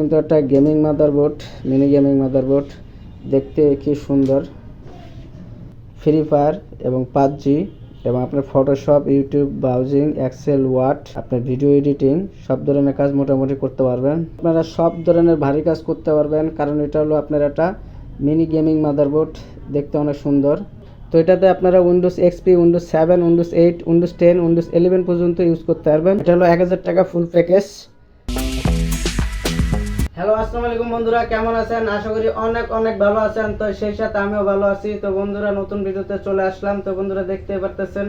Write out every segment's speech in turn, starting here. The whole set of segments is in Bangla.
কিন্তু একটা gaming motherboard mini gaming motherboard দেখতে কি সুন্দর। ফ্রি ফায়ার এবং পাবজি এবং আপনার Photoshop YouTube browsing Excel Word আপনার ভিডিও এডিটিং সব ধরনের কাজ মোটামুটি করতে পারবেন। আপনারা সব ধরনের ভারী কাজ করতে পারবেন, কারণ এটা হলো আপনার একটা মিনি গেমিং মাদারবোর্ড দেখতে অনেক সুন্দর। তো এটাতে আপনারা Windows XP Windows seven Windows eight Windows ten Windows eleven পর্যন্ত ইউজ করতে পারবেন। এটা হলো এক হাজার টাকা ফুল প্যাকেজ হ্যালো আসসালামু আলাইকুম বন্ধুরা, কেমন আছেন? আশা করি অনেক অনেক ভালো আছেন। তো সেই সাথে আমিও ভালো আছি। তো বন্ধুরা, নতুন ভিডিওতে চলে আসলাম। তো বন্ধুরা দেখতে পারতেছেন,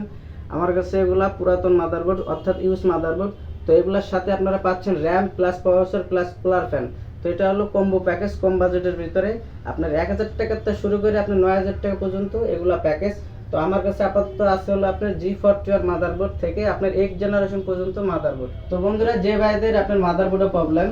আমার কাছে এগুলা পুরাতন মাদারবোর্ড অর্থাৎ ইউজ মাদারবোর্ড তো এগুলোর সাথে আপনারা পাচ্ছেন RAM plus processor plus cooler fan তো এটা হলো কম্বো প্যাকেজ কম বাজেটের ভিতরে। আপনার এক হাজার টাকার থেকে শুরু করে আপনার নয় হাজার টাকা পর্যন্ত এগুলা প্যাকেজ তো আমার কাছে আপাতত আছে হলো আপনার জি ফোরটি আর মাদারবোর্ড থেকে আপনার এক জেনারেশন পর্যন্ত মাদারবোর্ড তো বন্ধুরা, যে ভাইদের আপনার মাদারবোর্ডে প্রবলেম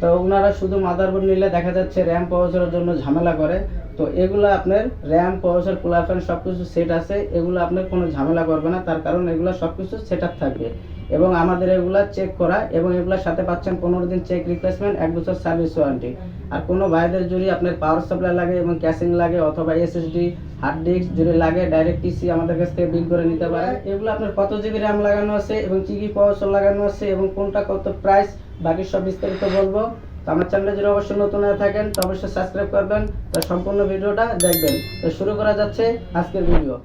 তো ওনারা শুধু মাদারবোর্ড নিলে দেখা যাচ্ছে র্যাম প্রসেসরের জন্য ঝামেলা করে। তো এগুলো আপনার র্যাম প্রসেসর, কুলার ফ্যান সব কিছু সেট আছে, এগুলো আপনার কোনো ঝামেলা করবে না, তার কারণ এগুলো সব কিছু সেট আপ থাকবে। এবং আমাদের এগুলা চেক করা এবং এগুলোর সাথে পাচ্ছেন পনেরো দিন চেক রিপ্লেসমেন্ট এক বছর সার্ভিস ওয়ারেন্টি আর কোনো ভাইদের যদি আপনার পাওয়ার সাপ্লাই লাগে এবং ক্যাশিং লাগে অথবা এসএসডি হার্ড ডিস্ক যদি লাগে ডাইরেক্ট পিসি আমাদের কাছ থেকে বিল করে নিতে পারে এগুলো আপনার কত জিবি র্যাম লাগানো আছে এবং কি কি প্রসেসর লাগানো আছে এবং কোনটা কত প্রাইস বাকি সব বিস্তারিত বলব। তো আমার চ্যানেলে যদি অবশ্যই নতুন হয়ে থাকেন, তো অবশ্যই সাবস্ক্রাইব করবেন, তো সম্পূর্ণ ভিডিওটা দেখবেন। তো শুরু করা যাচ্ছে আজকের ভিডিও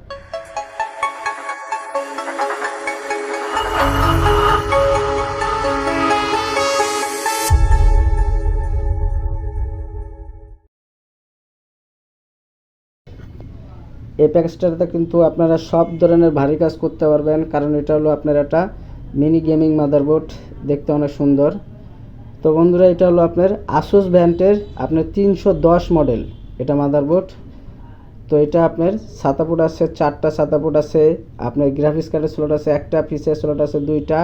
এই প্যাকেজটাতে কিন্তু আপনারা সব ধরনের ভারী কাজ করতে পারবেন, কারণ এটা হলো আপনার একটা মিনি গেমিং মাদারবোর্ড, দেখতে অনেক সুন্দর। তো বন্ধুরা, এটা হলো আপনার আসুস ব্র্যান্ডের আপনার তিনশো দশ মডেল। এটা মাদারবোর্ড। তো এটা আপনার সাতাপুট আছে, চারটা সাতাপুট আছে, আপনার গ্রাফিক্স কার্ডের স্লট আছে, একটা পিসের স্লট আছে, দুইটা।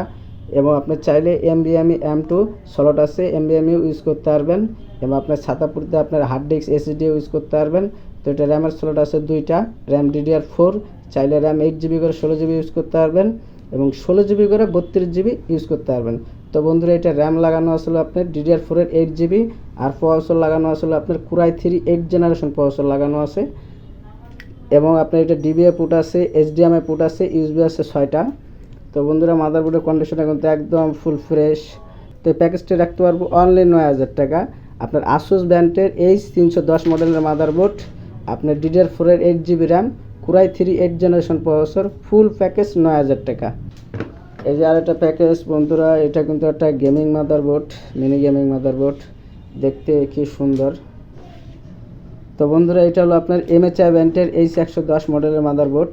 এবং আপনার চাইলে এমবিএমই এম টু স্লট আছে এমবিএমইউ ইউজ করতে পারবেন। এবং আপনার ছাতাপুরতে আপনার হার্ড ডিস্ক এসএসডি ইউজ করতে পারবেন। তো এটা র্যামের স্লট আছে, দুইটা। র্যাম ডিডিআর ফোর চাইলে র্যাম এইট জিবি করে ষোলো জিবি ইউজ করতে পারবেন। এবং ষোলো জিবি করে বত্রিশ জিবি ইউজ করতে পারবেন। তো বন্ধুরা, এটা র্যাম লাগানো আসলে আপনার ডিডিআর ফোরের এইট জিবি আর প্রসেসর লাগানো আসলে আপনার core i three eight generation processor লাগানো আছে। এবং আপনার এটা ডিবিএ পুট আছে এইচডিএমআই পুট আছে ইউএসবি আছে ছয়টা। তো বন্ধুরা মাদারবোর্ডের কন্ডিশন এখন তো একদম ফুল ফ্রেশ তো এই প্যাকেজটি রাখতে পারব অনলি নয় হাজার টাকা। আপনার আসুস ব্র্যান্ডের এইচ তিনশো দশ মডেলের মাদারবোর্ড আপনার ডিডিআর ফোরের eight GB RAM core i three eight generation processor, full package নয় হাজার টাকা। এই যে আরেকটা প্যাকেজ বন্ধুরা, এটা কিন্তু একটা gaming motherboard, mini gaming motherboard. দেখতে কি সুন্দর। তো বন্ধুরা, এটা হলো আপনার এমএচআই ব্যান্ডের এইচ একশো দশ মডেলের মাদারবোর্ড।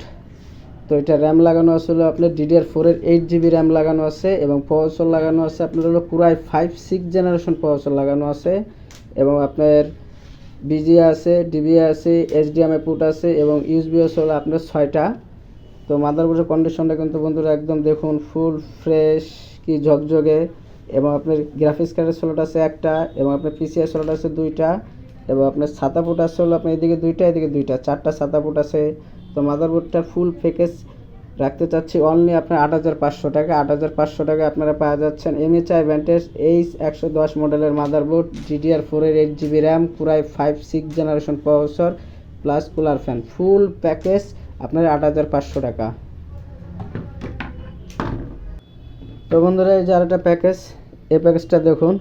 তো এটা র্যাম লাগানো আছে হলো আপনার ডিডিআর ফোরের এইট জিবি র্যাম লাগানো আছে এবং প্রসেসর লাগানো আছে আপনার হলো core i five six generation processor লাগানো আছে এবং আপনার বিজিএ আছে ডিবিএ আছে এইচডিএমআই পুট আছে এবং ইউএসবি হলো আপনার ছয়টা। তো মাদারবোর্ডের কন্ডিশনটা কিন্তু বন্ধুরা একদম দেখুন ফুল ফ্রেশ কি ঝকঝকে এবং আপনার গ্রাফিক্স কার্ডের স্লট আছে একটা এবং আপনার পিসিআই স্লট আছে দুইটা এবং আপনার ছাতা ফুট আছে হলো আপনার এদিকে দুইটা এদিকে দুইটা, চারটা ছাতা ফুট আছে। তো মাদারবোর্ডটা ফুল প্যাকেজ রাখতে চাচ্ছি অনলি আপনার আট হাজার পাঁচশো টাকা। আট হাজার পাঁচশো টাকা আপনারা পাওয়া যাচ্ছেন এমএচআই ব্যান্ডের এইচ একশো দশ মডেলের মাদারবোর্ড ডিডিআর ফোরের eight GB RAM core i five six generation processor plus cooler fan full package আপনার আট হাজার পাঁচশো টাকা। তো বন্ধুরা, এই যে আরেকটা প্যাকেজ এই প্যাকেজটা দেখুন।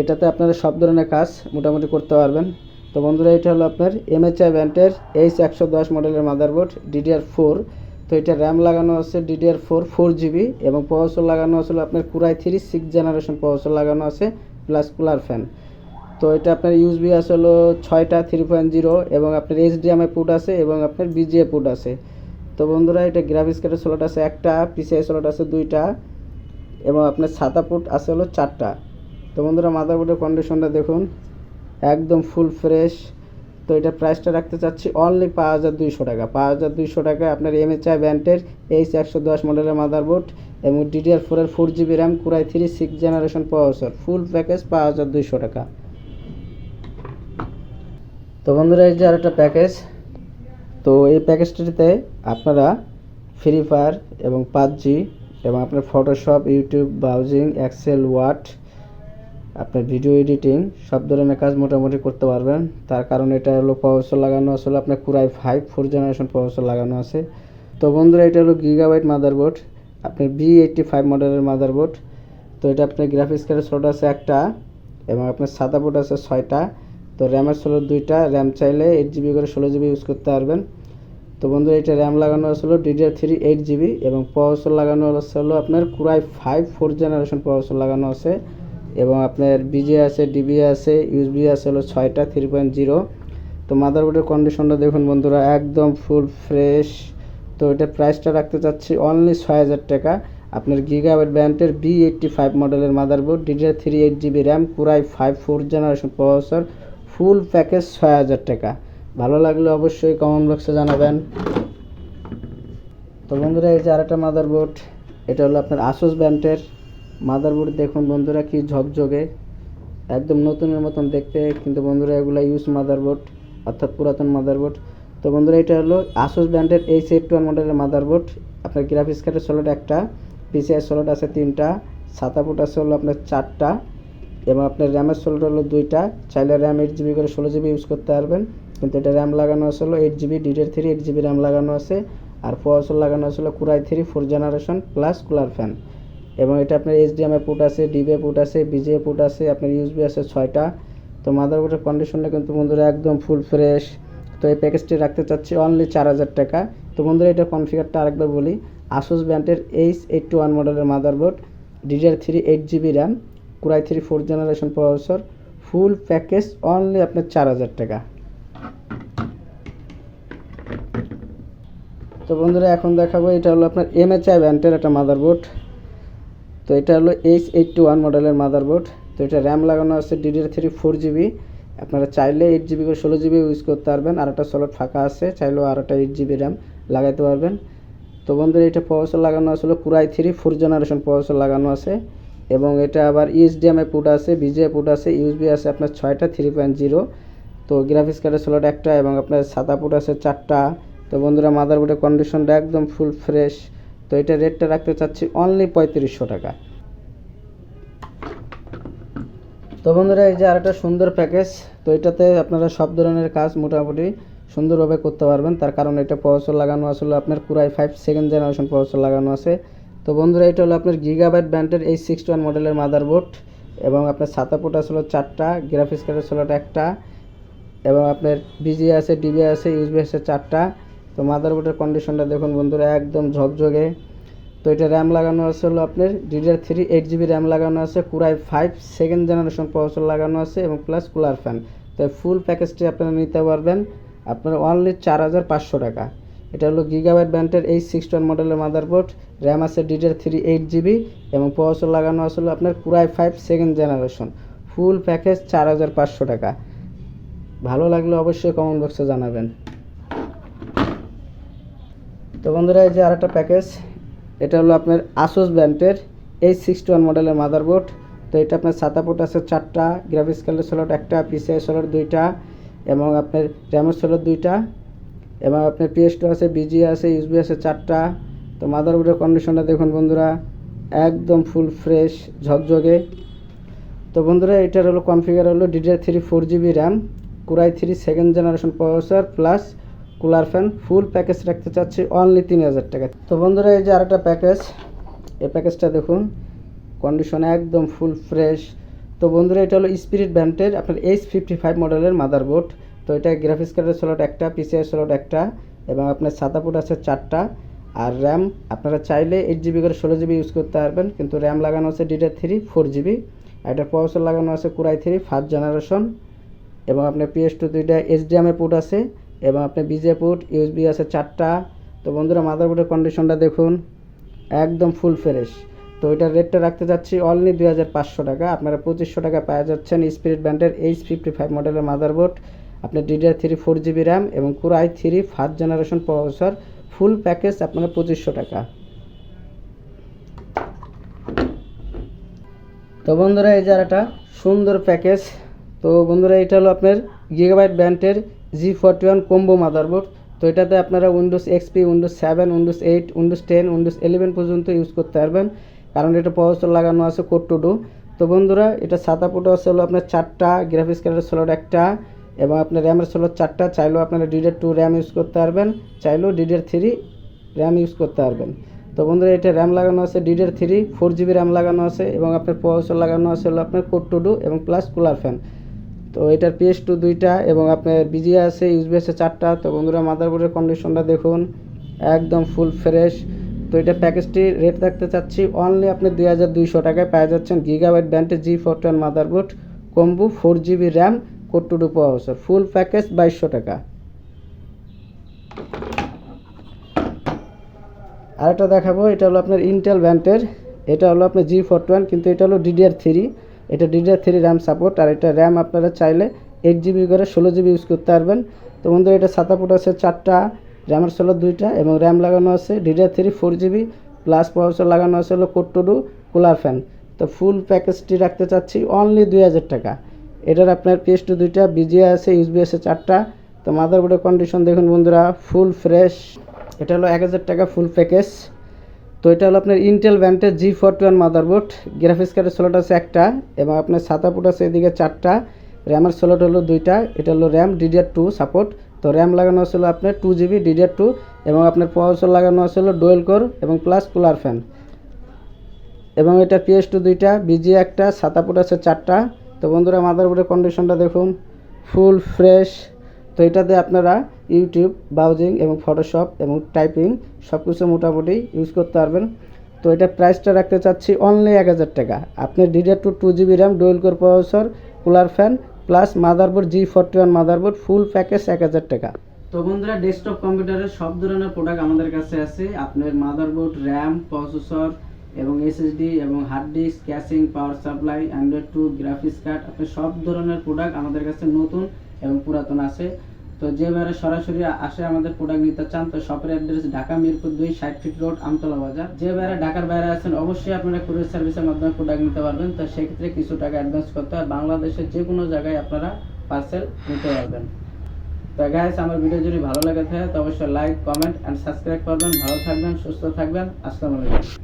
এটাতে আপনারা সব ধরনের কাজ মোটামুটি করতে পারবেন। তো বন্ধুরা, এটা হলো আপনার এমএচআই ব্যান্ডের এইচ একশো দশ মডেলের মাদারবোর্ড ডিডিআর ফোর তো এটা র্যাম লাগানো আছে ডিডিআর ফোর ফোর জিবি এবং প্রসেসর লাগানো আছে হলো আপনার core i three six generation processor লাগানো আছে প্লাস কুলার ফ্যান তো এটা আপনার ইউএসবি আছে হলো ছয়টা থ্রি পয়েন্ট জিরো এবং আপনার এইচডিএমআই পুট আছে এবং আপনার বিজিএ পুট আছে। তো বন্ধুরা, এটা গ্রাফিক্স কার্ডের স্লট আছে একটা পিসিআই স্লট আছে দুইটা এবং আপনার ছাতা পুট আছে হলো চারটা। তো বন্ধুরা মাদারবোর্ডের কন্ডিশনটা দেখুন, একদম ফুল ফ্রেশ তো এটা প্রাইসটা রাখতে চাচ্ছি অনলি পাঁচ হাজার দুইশো টাকা। পাঁচ হাজার দুইশো টাকায় আপনার এমএচআই ব্যান্ডের এইচ একশো দশ মডেলের মাদারবোর্ড এবং ডিডিআর ফোরের four GB RAM core i three six generation processor full package পাঁচ হাজার দুইশো টাকা। তো বন্ধুরা, এই যে আরেকটা প্যাকেজ তো এই প্যাকেজটিতে আপনারা ফ্রি ফায়ার এবং পাবজি এবং আপনার Photoshop YouTube browsing Excel Word আপনার ভিডিও এডিটিং সব ধরনের কাজ মোটামুটি করতে পারবেন। তার কারণ এটা হলো প্রসেসর লাগানো আসলে আপনার core i five four generation processor লাগানো আছে। তো বন্ধুরা, এটা হলো গিগাবাইট মাদারবোর্ড আপনার বি এইটটি ফাইভ মডেলের মাদারবোর্ড তো এটা আপনার গ্রাফিক্স কার্ডের স্লট আছে একটা, এবং আপনার সাদা বোর্ড আছে ছয়টা। তো র্যামের স্লট দুইটা র্যাম চাইলে এইট জিবি করে ষোলো জিবি ইউজ করতে পারবেন। তো বন্ধুরা, এটা র্যাম লাগানো আছে হলো ডিডিআর থ্রি এইট জিবি এবং প্রসেসর লাগানো আছে হলো আপনার core i five four generation processor লাগানো আছে। এবং আপনার বিজে আছে ডিবি আছে ইউএসবি আছে হলো ছয়টা থ্রি পয়েন্ট জিরো তো মাদারবোর্ডের কন্ডিশনটা দেখুন বন্ধুরা, একদম ফুল ফ্রেশ তো এটা প্রাইসটা রাখতে চাচ্ছি অনলি ছয় হাজার টাকা। আপনার গিগাবাইট ব্র্যান্ডের বি এইটটি ফাইভ মডেলের motherboard DDR three eight GB RAM core i five four generation processor full package ছয় হাজার টাকা। ভালো লাগলে অবশ্যই কমেন্ট বক্সে জানাবেন। তো বন্ধুরা, এই যে আরেকটা মাদারবোর্ড এটা হলো আপনার আসুস ব্র্যান্ডের মাদারবোর্ড দেখুন বন্ধুরা, কি ঝকঝকে। একদম নতুনের মতন দেখতে, কিন্তু বন্ধুরা এগুলো ইউজ মাদারবোর্ড, অর্থাৎ পুরাতন মাদারবোর্ড। তো বন্ধুরা, এটা হলো আসুস ব্র্যান্ডের এইচ এইট ওয়ান মডেলের মাদারবোর্ড। আপনার গ্রাফিক্স কার্ডের সোলট একটা পিসিআই সোলট আছে তিনটা, সাতা ফুট আছে হলো আপনার চারটা, এবং আপনার র্যামের সোলট হলো দুইটা। চাইলে র্যাম এইট জিবি করে ষোলো জিবি ইউজ করতে পারবেন, কিন্তু এটা র্যাম লাগানো আছে হলো eight GB ডিডের three eight GB RAM লাগানো আছে। আর প্রসেসর লাগানো আছে হলো core i three four generation plus cooler fan এবং এটা আপনার এইচডিএমআই পুট আছে ডিবিএ পুট আছে বিজিএ পুট আছে, আপনার ইউএসবি আছে ছয়টা। তো মাদারবোর্ডের কন্ডিশনটা কিন্তু বন্ধুরা একদম ফুল ফ্রেশ তো এই প্যাকেজটি রাখতে চাচ্ছি অনলি চার হাজার টাকা। তো বন্ধুরা এটা কনফিগারটা আরেকবার বলি। আসুস ব্র্যান্ডের এইচ এইট টু ওয়ান মডেলের motherboard DDR three eight GB RAM core i three four generation processor full package only আপনার চার হাজার টাকা। তো বন্ধুরা এখন দেখাবো, এটা হলো আপনার এমএচআই ব্র্যান্ডের একটা মাদারবোর্ড তো এটা হলো এইচ এইট টু ওয়ান মডেলের মাদারবোর্ড তো এটা র্যাম লাগানো আছে ডিডিআর থ্রি ফোর জিবি আপনারা চাইলে এইট জিবি করে ষোলো জিবি ইউজ করতে পারবেন। আর একটা স্লট ফাঁকা আছে, চাইলেও আর একটা এইট জিবি র্যাম লাগাইতে পারবেন। তো বন্ধুরা, এটা প্রসেসর লাগানো আসলে core i three four generation processor লাগানো আছে। এবং এটা আবার ইএসডিএমআই পুট আছে বিজিএ পুট আছে ইউএসবি আছে, আপনার ছয়টা থ্রি পয়েন্ট জিরো তো গ্রাফিক্স কার্ডের স্লট একটা এবং আপনার সাদা পুট আছে চারটা। তো বন্ধুরা মাদারবোর্ডের কন্ডিশনটা একদম ফুল ফ্রেশ তো এটা রেটটা রাখতে চাচ্ছি অনলি পঁয়ত্রিশশো টাকা। তো বন্ধুরা, এই যে আরেকটা সুন্দর প্যাকেজ, তো এটাতে আপনারা সব ধরনের কাজ মোটামুটি সুন্দরভাবে করতে পারবেন। তার কারণ এটা প্রসেসর লাগানো আসলে আপনার core i five second generation processor লাগানো আছে। তো বন্ধুরা, এটা হলো আপনার গিগাবাইট ব্র্যান্ডের এই সিক্স ওয়ান মডেলের মাদারবোর্ড এবং আপনার সাতা পোর্ট আসলে চারটা গ্রাফিক্স কার্ডের স্লট একটা এবং আপনার বিজি আছে ডিবি আছে ইউএসবি আছে চারটা। তো মাদারবোর্ডের কন্ডিশনটা দেখুন বন্ধুরা, একদম ঝকঝকে। তো এটা র্যাম লাগানো আছে হলো আপনার DDR three eight GB RAM লাগানো আছে core i five second generation processor লাগানো আছে এবং প্লাস কুলার ফ্যান তো ফুল প্যাকেজটি আপনারা নিতে পারবেন, আপনার অনলি চার হাজার পাঁচশো টাকা। এটা হলো গিগাবাইট ব্র্যান্ডের এই সিক্স ওয়ান মডেলের মাদারবোর্ড র্যাম আছে ডিডিআর থ্রি এইট জিবি এবং প্রসেসর লাগানো আছে হলো আপনার core i five second generation full package চার হাজার পাঁচশো টাকা। ভালো লাগলে অবশ্যই কমেন্ট বক্সে জানাবেন। তো বন্ধুরা, এই যে আরেকটা প্যাকেজ এটা হলো আপনার আসুস ব্র্যান্ডের এই সিক্সটি ওয়ান মডেলের মাদারবোর্ড তো এটা আপনার সাতা পোর্ট আছে চারটা গ্রাফিক্স কার্ডের স্লট একটা পিসিআই স্লট দুইটা, এবং আপনার র্যামের স্লট দুইটা, এবং আপনার পিএস টু আছে বিজি আছে ইউসবি আছে চারটা। তো মাদারবোর্ডের কন্ডিশনটা দেখুন বন্ধুরা, একদম ফুল ফ্রেশ ঝকঝকে। তো বন্ধুরা, এটার হলো কনফিগার হলো DDR three four GB RAM core i three second generation processor plus cooler fan, full package রাখতে চাচ্ছি অনলি তিন হাজার টাকা। তো বন্ধুরা, এই যে আরেকটা প্যাকেজ, এই প্যাকেজটা দেখুন কন্ডিশন একদম ফুল ফ্রেশ তো বন্ধুরা, এটা হলো স্পিরিট ব্র্যান্ডের আপনার এইচ ফিফটি ফাইভ মডেলের মাদারবোর্ড তো এটা গ্রাফিক্স কার্ডের স্লট একটা পিসিআই স্লট একটা, এবং আপনার সাদা পোর্ট আছে চারটা। আর র্যাম আপনারা চাইলে এইট জিবি করে ষোলো জিবি ইউজ করতে পারবেন, কিন্তু র্যাম লাগানো আছে ডিডার থ্রি ফোর জিবি আর এটা প্রসেসর লাগানো আছে কুরাই থ্রি ফার্স্ট জেনারেশন এবং আপনার পিএস টু দুইটা এইচডিএমআই পোর্ট আছে। এবং আপনার বিজে পোর্ট ইউএসবি আছে চারটা। তো বন্ধুরা মাদারবোর্ডের কন্ডিশনটা দেখুন, একদম ফুল ফ্রেশ তো এটার রেটটা রাখতে যাচ্ছি অনলি দুই হাজার পাঁচশো টাকা। আপনারা পঁচিশশো টাকা পাওয়া যাচ্ছেন স্পিরিট ব্র্যান্ডের এইচ ফিফটি ফাইভ মডেলের মাদারবোর্ড আপনার DDR three four GB RAM এবং core i three first generation processor full package আপনার পঁচিশশো টাকা। তো বন্ধুরা, এই যে একটা সুন্দর প্যাকেজ তো বন্ধুরা, এটা হলো আপনার গিগাবাইট ব্র্যান্ডের G forty one combo motherboard তো এটাতে আপনারা Windows XP Windows seven Windows eight Windows ten Windows eleven পর্যন্ত ইউজ করতে পারবেন। কারণ এটা প্রসেসর লাগানো আছে কোড টু ডু তো বন্ধুরা, এটা সাদা পোটো আছে হলো আপনার চারটা গ্রাফিক্স কার্ডের স্লট একটা, এবং আপনার র্যামের স্লট চারটা, চাইলেও আপনারা ডিডের টু র্যাম ইউজ করতে পারবেন, চাইলেও ডিডের থ্রি র্যাম ইউজ করতে পারবেন। তো বন্ধুরা, এটা র্যাম লাগানো আছে DDR three four GB RAM লাগানো আছে, এবং আপনার প্রসেসর লাগানো আছে হলো আপনার কোড টু ডু এবং প্লাস কুলার ফ্যান তো এটার পিএস টু দুইটা এবং আপনার বিজি আছে ইউজবি আছে চারটা। তো বন্ধুরা মাদারবোর্ডের কন্ডিশনটা দেখুন, একদম ফুল ফ্রেশ তো এটা প্যাকেজটি রেট রাখতে চাচ্ছি অনলি আপনি দুই হাজার দুইশো টাকায় পেয়ে যাচ্ছেন গিগাবাইট ব্যান্ডের G forty one motherboard combo four GB RAM core two processor full package বাইশশো টাকা। আরেকটা দেখাবো, এটা হলো আপনার ইন্টেল ব্যান্ডের এটা হলো আপনার জি ফোর কিন্তু এটা হলো ডিডিআর থ্রি এটা ডিডিআর থ্রি র্যাম সাপোর্ট আর এটা র্যাম আপনারা চাইলে এইট জিবি করে ষোলো জিবি ইউজ করতে পারবেন। তো বন্ধুরা, এটা সাতাপুট আছে, চারটা র্যামের ষোলো দুইটা, এবং র্যাম লাগানো আছে DDR three four GB plus processor লাগানো আছে হলো core two duo cooler fan তো ফুল প্যাকেজটি রাখতে চাচ্ছি অনলি দুই হাজার টাকা। এটার আপনার পিএস টু দুইটা বিজিএ আছে ইউসবি আছে চারটা। তো মাদারবোর্ডের কন্ডিশন দেখুন বন্ধুরা ফুল ফ্রেশ এটা হলো এক হাজার টাকা ফুল প্যাকেজ তো এটা হলো আপনার ইন্টেল ব্যান্ডের G forty one motherboard graphics কার্ডের স্লট আছে একটা, এবং আপনার সাতাপুট আছে এদিকে চারটা র্যামের স্লট হলো দুইটা, এটা হলো র্যাম ডিডিআর টু সাপোর্ট তো র্যাম লাগানো আছে হলো আপনার টু জিবি ডিডিআর টু এবং আপনার প্রসেসর লাগানো আছে হলো ডোয়েল কোর এবং প্লাস কুলার ফ্যান এবং এটা পিএস টু দুইটা বিজি একটা সাতাপুট আছে চারটা। তো বন্ধুরা মাদারবোর্ডের কন্ডিশনটা দেখুন ফুল ফ্রেশ তো এটাতে আপনারা ইউটিউব, ব্রাউজিং এবং ফটোশপ এবং টাইপিং সব কিছু মোটামুটি ইউজ করতে পারবেন। তো এটা প্রাইসটা রাখতে চাচ্ছি অনলি এক হাজার টাকা। আপনি DDR two two GB RAM, dual core processor, cooler fan, plus motherboard G forty one motherboard, full package এক হাজার টাকা। তো বন্ধুরা, ডেস্কটপ, কম্পিউটারের সব ধরনের প্রোডাক্ট আমাদের কাছে আছে। আপনার মাদারবোর্ড, র্যাম, প্রসেসর এবং এসএসডি এবং hard disk caching power supply Android two graphics card আপনি সব ধরনের প্রোডাক্ট আমাদের কাছে নতুন এবং পুরাতন আছে। তো যে বারে সরাসরি আসে আমাদের প্রোডাক্ট নিতে চান, তো শপের অ্যাড্রেস ঢাকা মিরপুর দুই ষাট ফিট রোড আমতলা বাজার। যে বাইরে ঢাকার বাইরে আছেন, অবশ্যই আপনারা কুরিয়ার সার্ভিসের মাধ্যমে প্রোডাক্ট নিতে পারবেন। তো সেক্ষেত্রে কিছু টাকা অ্যাডভান্স করতে হয়। বাংলাদেশের যে কোনো জায়গায় আপনারা পার্সেল নিতে পারবেন। তো গাইস আমার ভিডিও যদি ভালো লাগে থাকে, তো অবশ্যই লাইক কমেন্ট অ্যান্ড সাবস্ক্রাইব করবেন। ভালো থাকবেন, সুস্থ থাকবেন। আসসালামু আলাইকুম।